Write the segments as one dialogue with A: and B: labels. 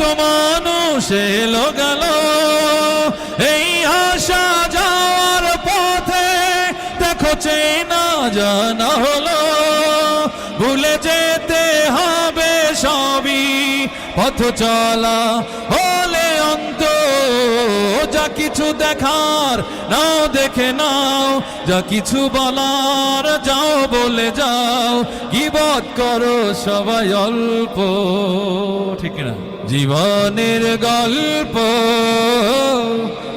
A: কত মানুষ এলো গেল। এই আসা যাওয়ার পথে দেখো চেনা জানা হলো। ভুলে যেতে হবে সবই, পথ চলা হলে অন্ত যা কিছু দেখার নাও, দেখে নাও। যা কিছু বলার যাও, বলে যাও। কি গিবত করো সবাই অল্প। ঠিক না জীবনের গল্প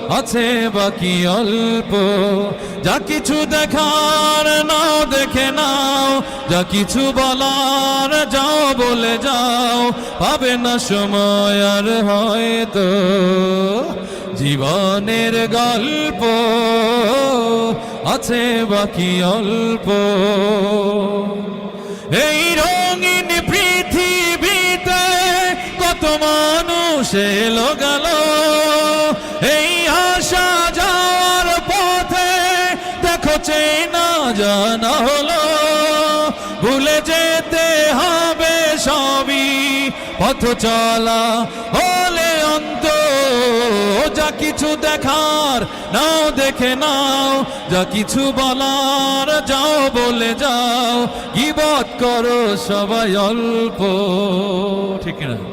A: আছে বাকি অল্প। যা কিছু দেখার নাও দেখে নাও, যা কিছু বলার যাও বলে যাও, পাবে না সময় আর হয়তো। জীবনের গল্প আছে বাকি অল্প। এই রঙিন পৃথিবীতে কত মানুষ এলো গেল। এই আসা যাওয়ার পথে দেখো চেনা জানা হলো। ভুলে যেতে হবে সবই পথ চলা। হলে অন্ত যা কিছু দেখার নাও দেখে নাও, যা কিছু বলার যাও বলে যাও। গিবত করো সবাই অল্প। ঠিক না